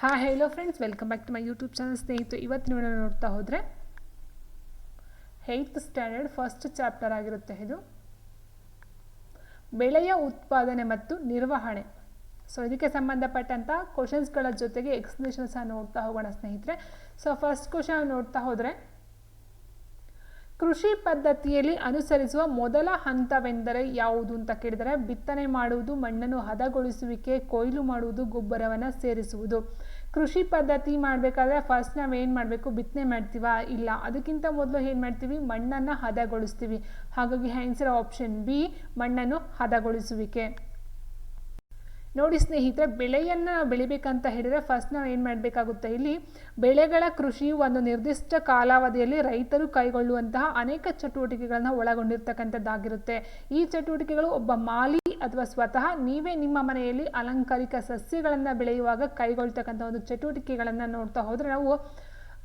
Hi hello friends welcome back to my YouTube channel ಸ್ನೇಹಿತರು. ಇವತ್ತು ನೀವು ನೋಡ್ತಾ ಹೋದರೆ ಏಯ್ತ್ ಸ್ಟ್ಯಾಂಡರ್ಡ್ ಫಸ್ಟ್ ಚಾಪ್ಟರ್ ಆಗಿರುತ್ತೆ ಇದು. ಬೆಳೆಯ ಉತ್ಪಾದನೆ ಮತ್ತು ನಿರ್ವಹಣೆ. ಸೊ ಇದಕ್ಕೆ ಸಂಬಂಧಪಟ್ಟಂಥ ಕ್ವಶನ್ಸ್ಗಳ ಜೊತೆಗೆ ಎಕ್ಸ್ಪ್ಲೇಷನ್ ಸಹ ನೋಡ್ತಾ ಹೋಗೋಣ ಸ್ನೇಹಿತರೆ. ಸೊ ಫಸ್ಟ್ ಕ್ವಶನ್ ನೋಡ್ತಾ ಹೋದರೆ ಕೃಷಿ ಪದ್ಧತಿಯಲ್ಲಿ ಅನುಸರಿಸುವ ಮೊದಲ ಹಂತವೆಂದರೆ ಯಾವುದು ಅಂತ ಕೇಳಿದರೆ ಬಿತ್ತನೆ ಮಾಡುವುದು, ಮಣ್ಣನ್ನು ಹದಗೊಳಿಸುವಿಕೆ, ಕೊಯ್ಲು ಮಾಡುವುದು, ಗೊಬ್ಬರವನ್ನು ಸೇರಿಸುವುದು. ಕೃಷಿ ಪದ್ಧತಿ ಮಾಡಬೇಕಾದ್ರೆ ಫಸ್ಟ್ ನಾವು ಏನು ಮಾಡಬೇಕು? ಬಿತ್ತನೆ ಮಾಡ್ತೀವಾ? ಇಲ್ಲ. ಅದಕ್ಕಿಂತ ಮೊದಲು ಏನು ಮಾಡ್ತೀವಿ? ಮಣ್ಣನ್ನು ಹದಗೊಳಿಸ್ತೀವಿ. ಹಾಗಾಗಿ ಆನ್ಸರ್ ಆಪ್ಷನ್ ಬಿ ಮಣ್ಣನ್ನು ಹದಗೊಳಿಸುವಿಕೆ. ನೋಡಿ ಸ್ನೇಹಿತರೆ, ಬೆಳೆಯನ್ನು ಬೆಳಿಬೇಕಂತ ಹೇಳಿದರೆ ಫಸ್ಟ್ ನಾವು ಏನು ಮಾಡಬೇಕಾಗುತ್ತೆ? ಇಲ್ಲಿ ಬೆಳೆಗಳ ಕೃಷಿ ಒಂದು ನಿರ್ದಿಷ್ಟ ಕಾಲಾವಧಿಯಲ್ಲಿ ರೈತರು ಕೈಗೊಳ್ಳುವಂತಹ ಅನೇಕ ಚಟುವಟಿಕೆಗಳನ್ನು ಒಳಗೊಂಡಿರ್ತಕ್ಕಂಥದ್ದಾಗಿರುತ್ತೆ. ಈ ಚಟುವಟಿಕೆಗಳು ಒಬ್ಬ ಮಾಲಿ ಅಥವಾ ಸ್ವತಃ ನೀವೇ ನಿಮ್ಮ ಮನೆಯಲ್ಲಿ ಅಲಂಕಾರಿಕ ಸಸ್ಯಗಳನ್ನು ಬೆಳೆಯುವಾಗ ಕೈಗೊಳ್ತಕ್ಕಂಥ ಒಂದು ಚಟುವಟಿಕೆಗಳನ್ನು ನೋಡ್ತಾ ಹೋದರೆ ನಾವು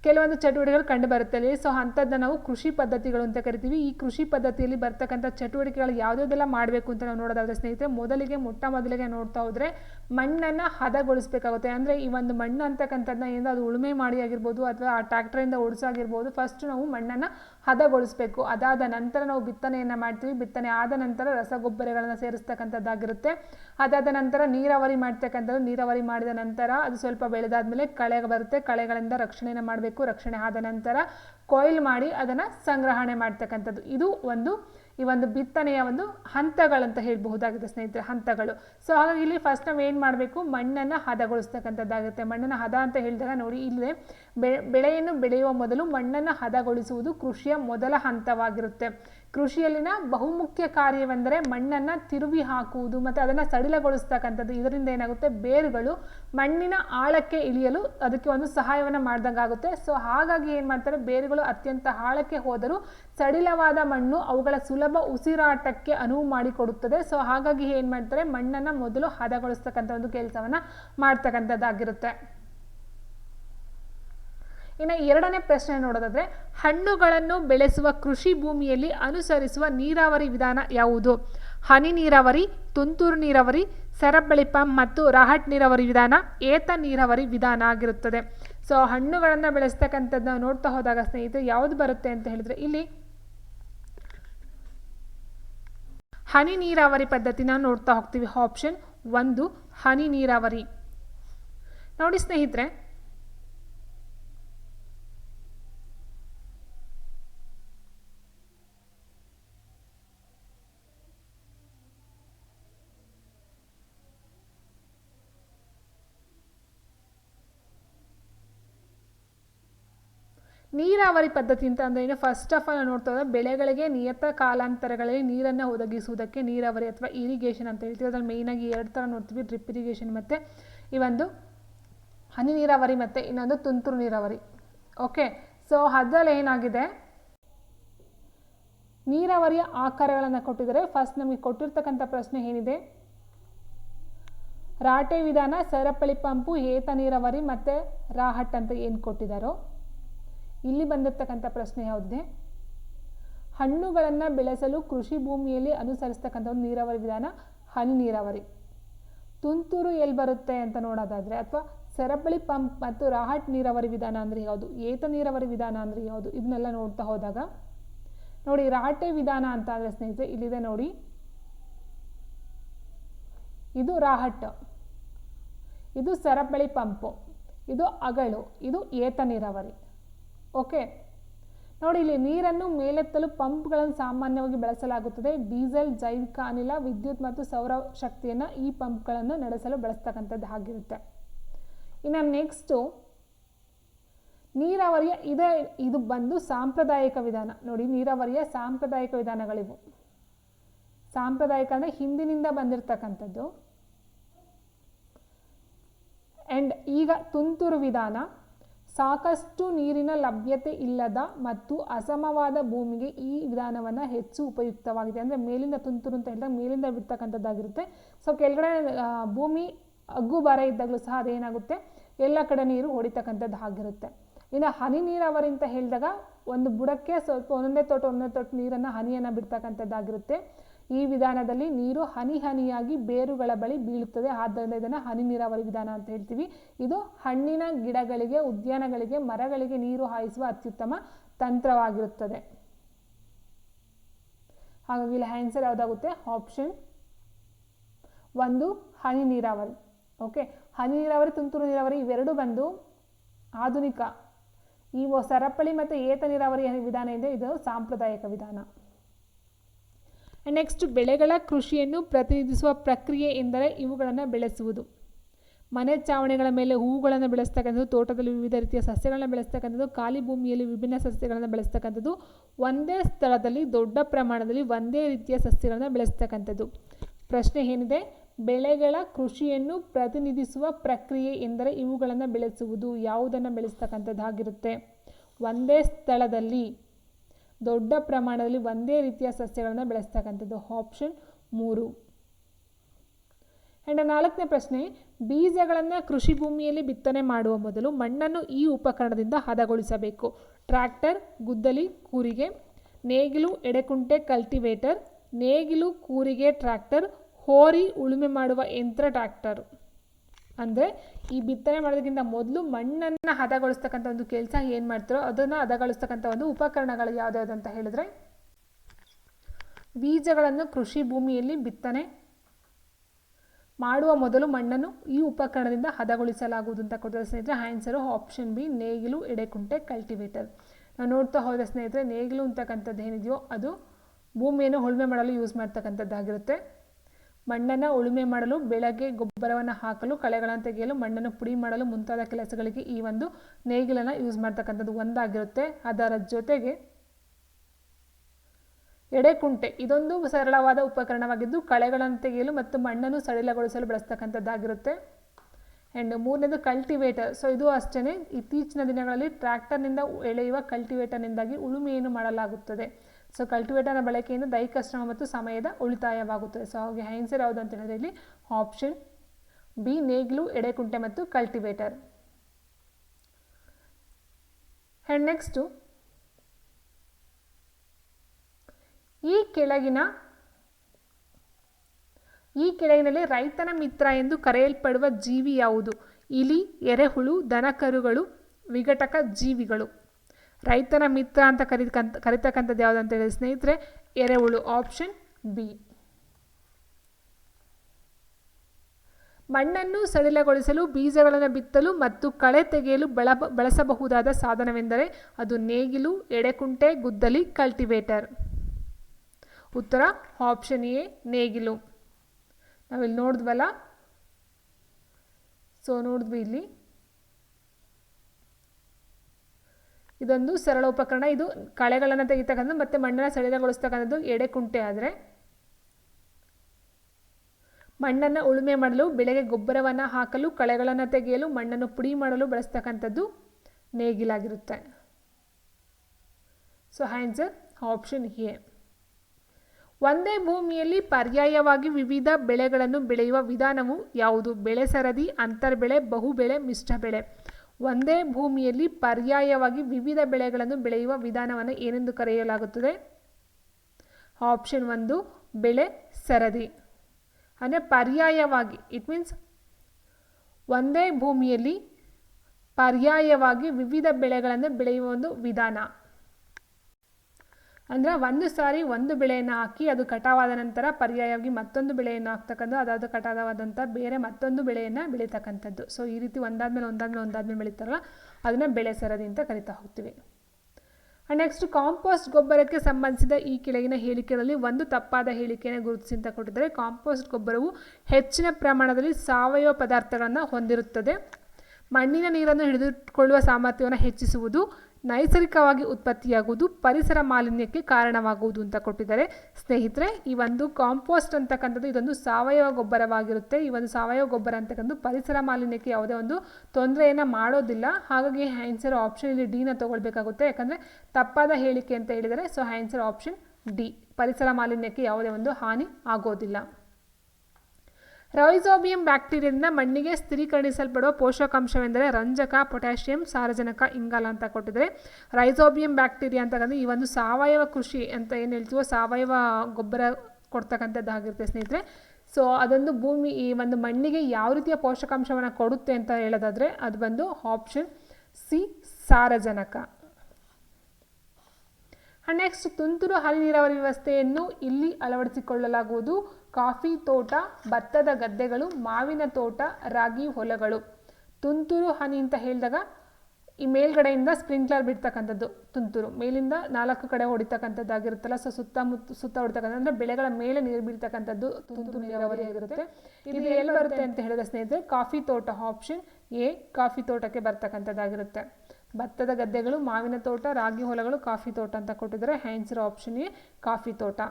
ಕೆಲವೊಂದು ಚಟುವಟಿಕೆಗಳು ಕಂಡು ಬರುತ್ತವೆ ಸೊ ಅಂಥದ್ದನ್ನ ನಾವು ಕೃಷಿ ಪದ್ಧತಿಗಳು ಅಂತ ಕರಿತೀವಿ. ಈ ಕೃಷಿ ಪದ್ಧತಿಯಲ್ಲಿ ಬರ್ತಕ್ಕಂಥ ಚಟುವಟಿಕೆಗಳು ಯಾವುದೆಲ್ಲ ಮಾಡಬೇಕು ಅಂತ ನಾವು ನೋಡೋದಾದ್ರೆ ಸ್ನೇಹಿತರೆ, ಮೊದಲಿಗೆ, ಮೊಟ್ಟ ಮೊದಲಿಗೆ ನೋಡ್ತಾ ಹೋದರೆ ಮಣ್ಣನ್ನು ಹದಗೊಳಿಸಬೇಕಾಗುತ್ತೆ. ಅಂದರೆ ಈ ಒಂದು ಮಣ್ಣು ಅಂತಕ್ಕಂಥದ್ದನ್ನ ಏನು ಅದು ಉಳುಮೆ ಮಾಡಿ ಆಗಿರ್ಬೋದು, ಅಥವಾ ಆ ಟ್ರ್ಯಾಕ್ಟರಿಂದ ಓಡಿಸಾಗಿರ್ಬೋದು ಫಸ್ಟ್ ನಾವು ಮಣ್ಣನ್ನು ಹದಗೊಳಿಸಬೇಕು. ಅದಾದ ನಂತರ ನಾವು ಬಿತ್ತನೆಯನ್ನು ಮಾಡ್ತೀವಿ. ಬಿತ್ತನೆ ಆದ ನಂತರ ರಸಗೊಬ್ಬರಗಳನ್ನು ಸೇರಿಸ್ತಕ್ಕಂಥದ್ದಾಗಿರುತ್ತೆ. ಅದಾದ ನಂತರ ನೀರಾವರಿ ಮಾಡ್ತಕ್ಕಂಥದ್ದು, ನೀರಾವರಿ ಮಾಡಿದ ನಂತರ ಅದು ಸ್ವಲ್ಪ ಬೆಳೆದಾದ್ಮೇಲೆ ಕಳೆ ಬರುತ್ತೆ. ಕಳೆಗಳಿಂದ ರಕ್ಷಣೆಯನ್ನು ಮಾಡಬೇಕು. ರಕ್ಷಣೆ ಆದ ನಂತರ ಕೊಯ್ಲು ಮಾಡಿ ಅದನ್ನು ಸಂಗ್ರಹಣೆ ಮಾಡ್ತಕ್ಕಂಥದ್ದು. ಇದು ಒಂದು ಈ ಒಂದು ಬಿತ್ತನೆಯ ಒಂದು ಹಂತಗಳಂತ ಹೇಳಬಹುದಾಗಿದೆ ಸ್ನೇಹಿತರೆ, ಹಂತಗಳು. ಸೊ ಹಾಗಾಗಿ ಇಲ್ಲಿ ಫಸ್ಟ್ ನಾವು ಏನು ಮಾಡಬೇಕು? ಮಣ್ಣನ್ನು ಹದಗೊಳಿಸ್ತಕ್ಕಂಥದ್ದಾಗುತ್ತೆ. ಮಣ್ಣನ್ನು ಹದ ಅಂತ ಹೇಳಿದಾಗ ನೋಡಿ, ಇಲ್ಲಿ ಬೆಳೆಯನ್ನು ಬೆಳೆಯುವ ಮೊದಲು ಮಣ್ಣನ್ನು ಹದಗೊಳಿಸುವುದು ಕೃಷಿಯ ಮೊದಲ ಹಂತವಾಗಿರುತ್ತೆ. ಕೃಷಿಯಲ್ಲಿನ ಬಹುಮುಖ್ಯ ಕಾರ್ಯವೆಂದರೆ ಮಣ್ಣನ್ನು ತಿರುವಿ ಹಾಕುವುದು ಮತ್ತು ಅದನ್ನು ಸಡಿಲಗೊಳಿಸ್ತಕ್ಕಂಥದ್ದು. ಇದರಿಂದ ಏನಾಗುತ್ತೆ? ಬೇರುಗಳು ಮಣ್ಣಿನ ಆಳಕ್ಕೆ ಇಳಿಯಲು ಅದಕ್ಕೆ ಒಂದು ಸಹಾಯವನ್ನು ಮಾಡ್ದಂಗಾಗುತ್ತೆ. ಸೊ ಹಾಗಾಗಿ ಏನು ಮಾಡ್ತಾರೆ? ಬೇರುಗಳು ಅತ್ಯಂತ ಆಳಕ್ಕೆ ಹೋದರೂ ಸಡಿಲವಾದ ಮಣ್ಣು ಅವುಗಳ ಸುಲಭ ಉಸಿರಾಟಕ್ಕೆ ಅನುವು ಮಾಡಿಕೊಡುತ್ತದೆ. ಸೊ ಹಾಗಾಗಿ ಏನು ಮಾಡ್ತಾರೆ? ಮಣ್ಣನ್ನು ಮೊದಲು ಹದಗೊಳಿಸ್ತಕ್ಕಂಥ ಒಂದು ಕೆಲಸವನ್ನು ಮಾಡ್ತಕ್ಕಂಥದ್ದಾಗಿರುತ್ತೆ. ಇನ್ನು ಎರಡನೇ ಪ್ರಶ್ನೆ ನೋಡೋದಾದರೆ, ಹಣ್ಣುಗಳನ್ನು ಬೆಳೆಸುವ ಕೃಷಿ ಭೂಮಿಯಲ್ಲಿ ಅನುಸರಿಸುವ ನೀರಾವರಿ ವಿಧಾನ ಯಾವುದು? ಹನಿ ನೀರಾವರಿ, ತುಂತುರು ನೀರಾವರಿ ಸರಬಳಿ ಪಂಪ್ ಮತ್ತು ರಾಹಟ್ ನೀರಾವರಿ ವಿಧಾನ ಏತ ನೀರಾವರಿ ವಿಧಾನ ಆಗಿರುತ್ತದೆ. ಸೊ ಹಣ್ಣುಗಳನ್ನು ಬೆಳೆಸ್ತಕ್ಕಂಥದ್ದು ನೋಡ್ತಾ ಹೋದಾಗ ಸ್ನೇಹಿತರೆ, ಯಾವುದು ಬರುತ್ತೆ ಅಂತ ಹೇಳಿದ್ರೆ, ಇಲ್ಲಿ ಹನಿ ನೀರಾವರಿ ಪದ್ಧತಿನ ನೋಡ್ತಾ ಹೋಗ್ತೀವಿ. ಆಪ್ಷನ್ ಒಂದು, ಹನಿ ನೀರಾವರಿ. ನೋಡಿ ಸ್ನೇಹಿತರೆ ನೀರಾವರಿ ಪದ್ಧತಿ ಅಂತ ಅಂದರೆ ಏನು ಫಸ್ಟ್ ಆಫ್ ಆಲ್ ನೋಡ್ತಾ ಹೋದ್ರೆ ಬೆಳೆಗಳಿಗೆ ನಿಯತ ಕಾಲಾಂತರಗಳಲ್ಲಿ ನೀರನ್ನು ಒದಗಿಸುವುದಕ್ಕೆ ನೀರಾವರಿ ಅಥವಾ ಇರಿಗೇಷನ್ ಅಂತ ಹೇಳ್ತೀವಿ. ಅದ್ರಲ್ಲಿ ಮೇಯ್ನಾಗಿ ಎರಡು ಥರ ನೋಡ್ತೀವಿ. ಡ್ರಿಪ್ ಇರಿಗೇಷನ್ ಮತ್ತು ಈ ಒಂದು ಹನಿ ನೀರಾವರಿ ಮತ್ತು ಇನ್ನೊಂದು ತುಂತುರು ನೀರಾವರಿ. ಓಕೆ ಸೊ ಅದರಲ್ಲಿ ಏನಾಗಿದೆ? ನೀರಾವರಿಯ ಆಕಾರಗಳನ್ನು ಕೊಟ್ಟಿದ್ದಾರೆ. ಫಸ್ಟ್ ನಮಗೆ ಕೊಟ್ಟಿರ್ತಕ್ಕಂಥ ಪ್ರಶ್ನೆ ಏನಿದೆ? ರಾಟೆ ವಿಧಾನ, ಸರಪಳಿ ಪಂಪು, ಏತ ನೀರಾವರಿ ಮತ್ತು ರಾಹಟ್ ಅಂತ ಏನು ಕೊಟ್ಟಿದ್ದಾರೋ? ಇಲ್ಲಿ ಬಂದಿರತಕ್ಕಂಥ ಪ್ರಶ್ನೆ ಯಾವುದಿದೆ? ಹಣ್ಣುಗಳನ್ನು ಬೆಳೆಸಲು ಕೃಷಿ ಭೂಮಿಯಲ್ಲಿ ಅನುಸರಿಸ್ತಕ್ಕಂಥ ಒಂದು ನೀರಾವರಿ ವಿಧಾನ, ಹನಿ ನೀರಾವರಿ. ತುಂತುರು ಎಲ್ಲಿ ಬರುತ್ತೆ ಅಂತ ನೋಡೋದಾದರೆ, ಅಥವಾ ಸರಪಳಿ ಪಂಪ್ ಮತ್ತು ರಾಹಟ್ ನೀರಾವರಿ ವಿಧಾನ ಅಂದರೆ ಯಾವುದು? ಏತ ನೀರಾವರಿ ವಿಧಾನ ಅಂದರೆ ಯಾವುದು? ಇದನ್ನೆಲ್ಲ ನೋಡ್ತಾ ಹೋದಾಗ, ನೋಡಿ ರಾಟೆ ವಿಧಾನ ಅಂತ ಅಂದರೆ ಸ್ನೇಹಿತರೆ, ಇಲ್ಲಿದೆ ನೋಡಿ. ಇದು ರಾಹಟ್. ಇದು ಸರಪಳಿ ಪಂಪು. ಇದು ಅಗಳು ಇದು ಏತ ನೀರಾವರಿ. ಓಕೆ. ನೋಡಿ, ಇಲ್ಲಿ ನೀರನ್ನು ಮೇಲೆತ್ತಲು ಪಂಪ್ಗಳನ್ನು ಸಾಮಾನ್ಯವಾಗಿ ಬಳಸಲಾಗುತ್ತದೆ. ಡೀಸೆಲ್ ಜೈವಿಕ ಅನಿಲ ವಿದ್ಯುತ್ ಮತ್ತು ಸೌರ ಶಕ್ತಿಯನ್ನು ಈ ಪಂಪ್ಗಳನ್ನು ನಡೆಸಲು ಬಳಸ್ತಕ್ಕಂಥದ್ದು ಆಗಿರುತ್ತೆ ಇನ್ನು ನೆಕ್ಸ್ಟು, ನೀರಾವರಿಯ ಇದೇ, ಇದು ಬಂದು ಸಾಂಪ್ರದಾಯಿಕ ವಿಧಾನ. ನೋಡಿ, ನೀರಾವರಿಯ ಸಾಂಪ್ರದಾಯಿಕ ವಿಧಾನಗಳಿವು. ಸಾಂಪ್ರದಾಯಿಕ ಅಂದರೆ ಹಿಂದಿನಿಂದ ಬಂದಿರತಕ್ಕಂಥದ್ದು. ಆ್ಯಂಡ್ ಈಗ ತುಂತುರು ವಿಧಾನ. ಸಾಕಷ್ಟು ನೀರಿನ ಲಭ್ಯತೆ ಇಲ್ಲದ ಮತ್ತು ಅಸಮವಾದ ಭೂಮಿಗೆ ಈ ವಿಧಾನವನ್ನು ಹೆಚ್ಚು ಉಪಯುಕ್ತವಾಗಿದೆ. ಅಂದರೆ ಮೇಲಿಂದ ತುಂತುರು ಅಂತ ಹೇಳಿದಾಗ ಮೇಲಿಂದ ಬಿಡ್ತಕ್ಕಂಥದ್ದಾಗಿರುತ್ತೆ. ಸೊ ಕೆಳಗಡೆ ಭೂಮಿ ಅಗ್ಗು ಬರ ಇದ್ದಾಗಲೂ ಸಹ ಅದೇನಾಗುತ್ತೆ? ಎಲ್ಲ ಕಡೆ ನೀರು ಹೊಡಿತಕ್ಕಂಥದ್ದು ಆಗಿರುತ್ತೆ. ಇನ್ನು ಹನಿ ನೀರಾವರಿ ಅಂತ ಹೇಳಿದಾಗ ಒಂದು ಬುಡಕ್ಕೆ ಸ್ವಲ್ಪ ಒಂದೊಂದೇ ತೊಟ್ಟು ಒಂದೊಂದೇ ತೊಟ್ಟು ನೀರನ್ನು ಹನಿಯನ್ನು ಬಿಡ್ತಕ್ಕಂಥದ್ದಾಗಿರುತ್ತೆ. ಈ ವಿಧಾನದಲ್ಲಿ ನೀರು ಹನಿ ಹನಿಯಾಗಿ ಬೇರುಗಳ ಬಳಿ ಬೀಳುತ್ತದೆ. ಆದ್ದರಿಂದ ಇದನ್ನು ಹನಿ ನೀರಾವರಿ ವಿಧಾನ ಅಂತ ಹೇಳ್ತೀವಿ. ಇದು ಹಣ್ಣಿನ ಗಿಡಗಳಿಗೆ, ಉದ್ಯಾನಗಳಿಗೆ, ಮರಗಳಿಗೆ ನೀರು ಹಾಯಿಸುವ ಅತ್ಯುತ್ತಮ ತಂತ್ರವಾಗಿರುತ್ತದೆ. ಹಾಗಾಗಿ ಇಲ್ಲಿ ಆನ್ಸರ್ ಯಾವುದಾಗುತ್ತೆ? ಆಪ್ಷನ್ ಒಂದು ಹನಿ ನೀರಾವರಿ. ಓಕೆ ಹನಿ ನೀರಾವರಿ, ತುಂತುರು ನೀರಾವರಿ ಇವೆರಡು ಬಂದು ಆಧುನಿಕ. ಈ ಸರಪಳಿ ಮತ್ತು ಏತ ನೀರಾವರಿ ವಿಧಾನ ಇದೆ. ಇದು ಸಾಂಪ್ರದಾಯಿಕ ವಿಧಾನ. ನೆಕ್ಸ್ಟ್ ಬೆಳೆಗಳ ಕೃಷಿಯನ್ನು ಪ್ರತಿನಿಧಿಸುವ ಪ್ರಕ್ರಿಯೆ ಎಂದರೆ ಇವುಗಳನ್ನು ಬೆಳೆಸುವುದು. ಮನೆ ಚಾವಣಿಗಳ ಮೇಲೆ ಹೂವುಗಳನ್ನು ಬೆಳೆಸ್ತಕ್ಕಂಥದ್ದು, ತೋಟದಲ್ಲಿ ವಿವಿಧ ರೀತಿಯ ಸಸ್ಯಗಳನ್ನು ಬೆಳೆಸ್ತಕ್ಕಂಥದ್ದು, ಖಾಲಿ ಭೂಮಿಯಲ್ಲಿ ವಿಭಿನ್ನ ಸಸ್ಯಗಳನ್ನು ಬೆಳೆಸ್ತಕ್ಕಂಥದ್ದು, ಒಂದೇ ಸ್ಥಳದಲ್ಲಿ ದೊಡ್ಡ ಪ್ರಮಾಣದಲ್ಲಿ ಒಂದೇ ರೀತಿಯ ಸಸ್ಯಗಳನ್ನು ಬೆಳೆಸ್ತಕ್ಕಂಥದ್ದು. ಪ್ರಶ್ನೆ ಏನಿದೆ? ಬೆಳೆಗಳ ಕೃಷಿಯನ್ನು ಪ್ರತಿನಿಧಿಸುವ ಪ್ರಕ್ರಿಯೆ ಎಂದರೆ ಇವುಗಳನ್ನು ಬೆಳೆಸುವುದು, ಯಾವುದನ್ನು ಬೆಳೆಸ್ತಕ್ಕಂಥದ್ದಾಗಿರುತ್ತೆ? ಒಂದೇ ಸ್ಥಳದಲ್ಲಿ ದೊಡ್ಡ ಪ್ರಮಾಣದಲ್ಲಿ ಒಂದೇ ರೀತಿಯ ಸಸ್ಯಗಳನ್ನು ಬೆಳೆಸ್ತಕ್ಕಂಥದ್ದು. ಆಪ್ಷನ್ ಮೂರು. ಆ್ಯಂಡ್ ನಾಲ್ಕನೇ ಪ್ರಶ್ನೆ, ಬೀಜಗಳನ್ನು ಕೃಷಿ ಭೂಮಿಯಲ್ಲಿ ಬಿತ್ತನೆ ಮಾಡುವ ಮೊದಲು ಮಣ್ಣನ್ನು ಈ ಉಪಕರಣದಿಂದ ಹದಗೊಳಿಸಬೇಕು. ಟ್ರ್ಯಾಕ್ಟರ್ ಗುದ್ದಲಿ, ಕೂರಿಗೆ, ನೇಗಿಲು, ಎಡೆಕುಂಟೆ ಕಲ್ಟಿವೇಟರ್ ನೇಗಿಲು, ಕೂರಿಗೆ ಟ್ರ್ಯಾಕ್ಟರ್ ಹೋರಿ, ಉಳುಮೆ ಮಾಡುವ ಯಂತ್ರ ಟ್ರ್ಯಾಕ್ಟರ್ ಅಂದರೆ ಈ ಬಿತ್ತನೆ ಮಾಡೋದಕ್ಕಿಂತ ಮೊದಲು ಮಣ್ಣನ್ನು ಹದಗೊಳಿಸ್ತಕ್ಕಂಥ ಒಂದು ಕೆಲಸ ಏನು ಮಾಡ್ತಾರೋ ಅದನ್ನು ಹದಗೊಳಿಸ್ತಕ್ಕಂಥ ಒಂದು ಉಪಕರಣಗಳು ಯಾವ್ದ್ಯಾವ್ದು ಅಂತ ಹೇಳಿದ್ರೆ ಬೀಜಗಳನ್ನು ಕೃಷಿ ಭೂಮಿಯಲ್ಲಿ ಬಿತ್ತನೆ ಮಾಡುವ ಮೊದಲು ಮಣ್ಣನ್ನು ಈ ಉಪಕರಣದಿಂದ ಹದಗೊಳಿಸಲಾಗುವುದು ಅಂತ ಕೊಟ್ಟಿದ್ದಾರೆ ಸ್ನೇಹಿತರೆ. ಆನ್ಸರು ಆಪ್ಷನ್ ಬಿ ನೇಗಿಲು, ಎಡೆಕುಂಟೆ ಕಲ್ಟಿವೇಟರ್ ನಾವು ನೋಡ್ತಾ ಹೋದ ಸ್ನೇಹಿತರೆ, ನೇಗಿಲು ಅಂತಕ್ಕಂಥದ್ದು ಏನಿದೆಯೋ ಅದು ಭೂಮಿಯನ್ನು ಉಳುಮೆ ಮಾಡಲು ಯೂಸ್ ಮಾಡ್ತಕ್ಕಂಥದ್ದಾಗಿರುತ್ತೆ. ಮಣ್ಣನ್ನು ಉಳುಮೆ ಮಾಡಲು, ಬೆಳೆಗೆ ಗೊಬ್ಬರವನ್ನು ಹಾಕಲು, ಕಳೆಗಳನ್ನು ತೆಗೆಯಲು, ಮಣ್ಣನ್ನು ಪುಡಿ ಮಾಡಲು ಮುಂತಾದ ಕೆಲಸಗಳಿಗೆ ಈ ಒಂದು ನೇಗಿಲನ್ನು ಯೂಸ್ ಮಾಡ್ತಕ್ಕಂಥದ್ದು ಒಂದಾಗಿರುತ್ತೆ. ಅದರ ಜೊತೆಗೆ ಎಡೆಕುಂಟೆ, ಇದೊಂದು ಸರಳವಾದ ಉಪಕರಣವಾಗಿದ್ದು ಕಳೆಗಳನ್ನು ತೆಗೆಯಲು ಮತ್ತು ಮಣ್ಣನ್ನು ಸಡಿಲಗೊಳಿಸಲು ಬಳಸ್ತಕ್ಕಂಥದ್ದಾಗಿರುತ್ತೆ. ಆ್ಯಂಡ್ ಮೂರನೇದು ಕಲ್ಟಿವೇಟರ್ ಸೊ ಇದು ಅಷ್ಟೇ ಇತ್ತೀಚಿನ ದಿನಗಳಲ್ಲಿ ಟ್ರ್ಯಾಕ್ಟರ್ನಿಂದ ಎಳೆಯುವ ಕಲ್ಟಿವೇಟರ್ನಿಂದಾಗಿ ಉಳುಮೆಯನ್ನು ಮಾಡಲಾಗುತ್ತದೆ. ಸೊ ಕಲ್ಟಿವೇಟರ್ನ ಬಳಕೆಯಿಂದ ದೈಹಿಕ ಶ್ರಮ ಮತ್ತು ಸಮಯದ ಉಳಿತಾಯವಾಗುತ್ತದೆ. ಸೊ ಹಾಗೆ ಆನ್ಸರ್ ಯಾವುದು ಅಂತ ಹೇಳಿದ್ರೆ ಇಲ್ಲಿ ಆಪ್ಷನ್ ಬಿ, ನೇಗ್ಲು, ಎಡೆಕುಂಟೆ ಮತ್ತು ಕಲ್ಟಿವೇಟರ್ ಆ್ಯಂಡ್ ನೆಕ್ಸ್ಟು ಈ ಕೆಳಗಿನ, ಈ ಕೆಳಗಿನಲ್ಲಿ ರೈತನ ಮಿತ್ರ ಎಂದು ಕರೆಯಲ್ಪಡುವ ಜೀವಿ ಯಾವುದು? ಇಲಿ, ಎರೆಹುಳು, ದನಕರುಗಳು, ವಿಘಟಕ ಜೀವಿಗಳು. ರೈತನ ಮಿತ್ರ ಅಂತ ಕರಿತಕ್ಕಂಥ ಕರಿತಕ್ಕಂಥದ್ದು ಯಾವುದು ಅಂತ ಹೇಳಿದ್ರೆ ಸ್ನೇಹಿತರೆ, ಎರೆಹುಳು ಆಪ್ಷನ್ ಬಿ ಮಣ್ಣನ್ನು ಸಡಿಲಗೊಳಿಸಲು, ಬೀಜಗಳನ್ನು ಬಿತ್ತಲು ಮತ್ತು ಕಳೆ ತೆಗೆಯಲು ಬಳ ಬಳಸಬಹುದಾದ ಸಾಧನವೆಂದರೆ ಅದು ನೇಗಿಲು, ಎಡೆಕುಂಟೆ, ಗುದ್ದಲಿ ಕಲ್ಟಿವೇಟರ್ ಉತ್ತರ ಆಪ್ಷನ್ ಎ ನೇಗಿಲು. ನಾವಿಲ್ಲಿ ನೋಡಿದ್ವಲ್ಲ? ಸೊ ನೋಡಿದ್ವಿ ಇಲ್ಲಿ. ಇದೊಂದು ಸರಳ ಉಪಕರಣ. ಇದು ಕಳೆಗಳನ್ನು ತೆಗಿತಕ್ಕಂಥದ್ದು ಮತ್ತು ಮಣ್ಣನ್ನು ಸಡಿಲಗೊಳಿಸ್ತಕ್ಕಂಥದ್ದು ಎಡೆಕುಂಟೆ ಆದರೆ. ಮಣ್ಣನ್ನು ಉಳುಮೆ ಮಾಡಲು, ಬೆಳೆಗೆ ಗೊಬ್ಬರವನ್ನು ಹಾಕಲು, ಕಳೆಗಳನ್ನು ತೆಗೆಯಲು, ಮಣ್ಣನ್ನು ಪುಡಿ ಮಾಡಲು ಬಳಸ್ತಕ್ಕಂಥದ್ದು ನೇಗಿಲಾಗಿರುತ್ತೆ. ಸೊ ಆನ್ಸರ್ ಆಪ್ಷನ್ ಎ ಒಂದೇ ಭೂಮಿಯಲ್ಲಿ ಪರ್ಯಾಯವಾಗಿ ವಿವಿಧ ಬೆಳೆಗಳನ್ನು ಬೆಳೆಯುವ ವಿಧಾನವು ಯಾವುದು? ಬೆಳೆ ಸರದಿ, ಅಂತರ್ಬೆಳೆ, ಬಹುಬೆಳೆ ಮಿಶ್ರ ಬೆಳೆ ಒಂದೇ ಭೂಮಿಯಲ್ಲಿ ಪರ್ಯಾಯವಾಗಿ ವಿವಿಧ ಬೆಳೆಗಳನ್ನು ಬೆಳೆಯುವ ವಿಧಾನವನ್ನು ಏನೆಂದು ಕರೆಯಲಾಗುತ್ತದೆ? ಆಪ್ಷನ್ ಒಂದು, ಬೆಳೆ ಸರದಿ. ಅಂದರೆ ಪರ್ಯಾಯವಾಗಿ ಇಟ್ ಮೀನ್ಸ್ ಒಂದೇ ಭೂಮಿಯಲ್ಲಿ ಪರ್ಯಾಯವಾಗಿ ವಿವಿಧ ಬೆಳೆಗಳನ್ನು ಬೆಳೆಯುವ ಒಂದು ವಿಧಾನ. ಅಂದರೆ ಒಂದು ಸಾರಿ ಒಂದು ಬೆಳೆಯನ್ನು ಹಾಕಿ ಅದು ಕಟಾವಾದ ನಂತರ ಪರ್ಯಾಯವಾಗಿ ಮತ್ತೊಂದು ಬೆಳೆಯನ್ನು ಹಾಕ್ತಕ್ಕಂಥ, ಅದಾದ ಕಟಾವಾದಂಥ ಬೇರೆ ಮತ್ತೊಂದು ಬೆಳೆಯನ್ನು ಬೆಳೀತಕ್ಕಂಥದ್ದು. ಸೊ ಈ ರೀತಿ ಒಂದಾದ್ಮೇಲೆ ಒಂದಾದ್ಮೇಲೆ ಒಂದಾದ್ಮೇಲೆ ಬೆಳೀತಾರಲ್ಲ, ಅದನ್ನು ಬೆಳೆ ಸರದಿ ಅಂತ ಕರಿತಾ ಹೋಗ್ತೀವಿ. ನೆಕ್ಸ್ಟ್ ಕಾಂಪೋಸ್ಟ್ ಗೊಬ್ಬರಕ್ಕೆ ಸಂಬಂಧಿಸಿದ ಈ ಕೆಳಗಿನ ಹೇಳಿಕೆಗಳಲ್ಲಿ ಒಂದು ತಪ್ಪಾದ ಹೇಳಿಕೆಯನ್ನು ಗುರುತಿಸಿ ಅಂತ ಕೊಟ್ಟಿದ್ದಾರೆ. ಕಾಂಪೋಸ್ಟ್ ಗೊಬ್ಬರವು ಹೆಚ್ಚಿನ ಪ್ರಮಾಣದಲ್ಲಿ ಸಾವಯವ ಪದಾರ್ಥಗಳನ್ನು ಹೊಂದಿರುತ್ತದೆ. ಮಣ್ಣಿನ ನೀರನ್ನು ಹಿಡಿದಿಟ್ಟುಕೊಳ್ಳುವ ಸಾಮರ್ಥ್ಯವನ್ನು ಹೆಚ್ಚಿಸುವುದು ನೈಸರ್ಗಿಕವಾಗಿ ಉತ್ಪತ್ತಿಯಾಗುವುದು ಪರಿಸರ ಮಾಲಿನ್ಯಕ್ಕೆ ಕಾರಣವಾಗುವುದು ಅಂತ ಕೊಟ್ಟಿದ್ದಾರೆ. ಸ್ನೇಹಿತರೆ, ಈ ಒಂದು ಕಾಂಪೋಸ್ಟ್ ಅಂತಕ್ಕಂಥದ್ದು ಇದೊಂದು ಸಾವಯವ ಗೊಬ್ಬರವಾಗಿರುತ್ತೆ. ಈ ಒಂದು ಸಾವಯವ ಗೊಬ್ಬರ ಅಂತಕ್ಕಂಥದ್ದು ಪರಿಸರ ಮಾಲಿನ್ಯಕ್ಕೆ ಯಾವುದೇ ಒಂದು ತೊಂದರೆಯನ್ನು ಮಾಡೋದಿಲ್ಲ. ಹಾಗಾಗಿ ಆನ್ಸರ್ ಆಪ್ಷನ್ ಇಲ್ಲಿ ಡಿನ ತಗೊಳ್ಬೇಕಾಗುತ್ತೆ. ಯಾಕಂದರೆ ತಪ್ಪಾದ ಹೇಳಿಕೆ ಅಂತ ಹೇಳಿದರೆ ಸೊ ಆನ್ಸರ್ ಆಪ್ಷನ್ ಡಿ ಪರಿಸರ ಮಾಲಿನ್ಯಕ್ಕೆ ಯಾವುದೇ ಒಂದು ಹಾನಿ ಆಗೋದಿಲ್ಲ. ರೈಸೋಬಿಯಂ ಬ್ಯಾಕ್ಟೀರಿಯಾದಿಂದ ಮಣ್ಣಿಗೆ ಸ್ಥಿರೀಕರಿಸಲ್ಪಡುವ ಪೋಷಕಾಂಶವೆಂದರೆ ರಂಜಕ, ಪೊಟ್ಯಾಷಿಯಂ, ಸಾರಜನಕ, ಇಂಗಾಲ ಅಂತ ಕೊಟ್ಟಿದ್ದಾರೆ. ರೈಸೋಬಿಯಂ ಬ್ಯಾಕ್ಟೀರಿಯಾ ಅಂತಕ್ಕಂಥ ಈ ಒಂದು ಸಾವಯವ ಕೃಷಿ ಅಂತ ಏನು ಹೇಳ್ತೀವೋ ಸಾವಯವ ಗೊಬ್ಬರ ಕೊಡ್ತಕ್ಕಂಥದ್ದಾಗಿರುತ್ತೆ ಸ್ನೇಹಿತರೆ. ಸೊ ಅದೊಂದು ಭೂಮಿ ಈ ಒಂದು ಮಣ್ಣಿಗೆ ಯಾವ ರೀತಿಯ ಪೋಷಕಾಂಶವನ್ನು ಕೊಡುತ್ತೆ ಅಂತ ಹೇಳೋದಾದರೆ ಅದು ಬಂದು ಆಪ್ಷನ್ ಸಿ ಸಾರಜನಕ. ನೆಕ್ಸ್ಟ್ ತುಂತುರು ಹನಿ ನೀರಾವರಿ ವ್ಯವಸ್ಥೆಯನ್ನು ಇಲ್ಲಿ ಅಳವಡಿಸಿಕೊಳ್ಳಲಾಗುವುದು. ಕಾಫಿ ತೋಟ, ಭತ್ತದ ಗದ್ದೆಗಳು, ಮಾವಿನ ತೋಟ, ರಾಗಿ ಹೊಲಗಳು. ತುಂತುರು ಹನಿ ಅಂತ ಹೇಳಿದಾಗ ಈ ಮೇಲ್ಗಡೆಯಿಂದ ಸ್ಪ್ರಿಂಕ್ಲರ್ ಬಿಡ್ತಕ್ಕಂಥದ್ದು ತುಂತುರು. ಮೇಲಿಂದ ನಾಲ್ಕು ಕಡೆ ಹೊಡಿತಕ್ಕಂಥದ್ದಾಗಿರುತ್ತಲ್ಲ, ಸೊ ಸುತ್ತಮುತ್ತ, ಸುತ್ತ ಹೊಡಿತಕ್ಕಂಥ ಅಂದರೆ ಬೆಳೆಗಳ ಮೇಲೆ ನೀರು ಬೀಳ್ತಕ್ಕಂಥದ್ದು ತುಂತುರು ನೀರಾವರಿ ಆಗಿರುತ್ತೆ. ಇದು ಎಲ್ಲಿ ಬರುತ್ತೆ ಅಂತ ಹೇಳಿದ್ರೆ ಸ್ನೇಹಿತರೆ, ಕಾಫಿ ತೋಟ ಆಪ್ಷನ್ ಎ, ಕಾಫಿ ತೋಟಕ್ಕೆ ಬರ್ತಕ್ಕಂಥದ್ದಾಗಿರುತ್ತೆ. ಭತ್ತದ ಗದ್ದೆಗಳು, ಮಾವಿನ ತೋಟ, ರಾಗಿ ಹೊಲಗಳು ಕಾಫಿ ತೋಟ ಅಂತ ಕೊಟ್ಟಿದ್ದಾರೆ. ಹ್ಯಾನ್ಸರ್ ಆಪ್ಷನ್ ಎ, ಕಾಫಿ ತೋಟ.